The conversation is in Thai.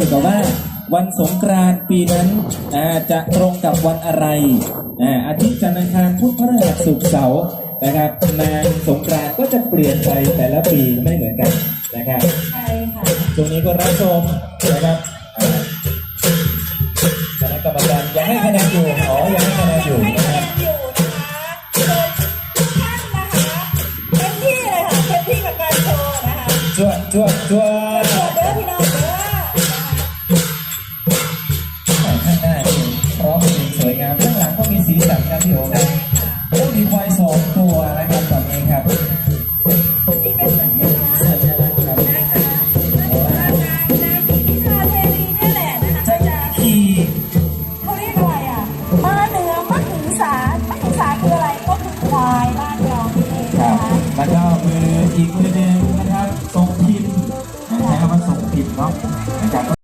เกี่ยวกับว่า วันสงกรานต์ปีนั้นอ่าจะตรงกับวันอะไรอ่าอาทิตย์จันทร์อังคารพุธพฤหัสศุกร์เสาร์นะครับนางสงกรานต์ก็จะเปลี่ยนไปแต่ละปีไม่เหมือนกันนะครับใช่ค่ะช่วงนี้ก็รับชมนะครับอ่าคณะกรรมการยังให้คะแนนอยู่อ๋อยังให้คะแนนอยู่ให้นะคะคแนรับนอยู่นะคะโดยทุกท่านนะคะเต็มที่เลยค่ะเต็มที่กับการโชว์นะคะจวดจวดจวดโชว์เสวยงามข้างหลังก็มีสีสันนะพี่โอ๋นะก็มีควายสองตัวนะครับตอนนี้ครับนี่เสัญกัญลัครับนะคนายกิติชาเทวีเนี่แหละนะคะจะขี่เขาเรียกอะไรอะมาเหนือมาถึงสารมาถึงสารคืออะไรก็คือควายบ้านเรานี่องครันะบคะแล้วก็มืออีกมือหนึ่งนะครับส่งพิมพ์นะคำว่ามาส่งพิมพ์เนาะนะค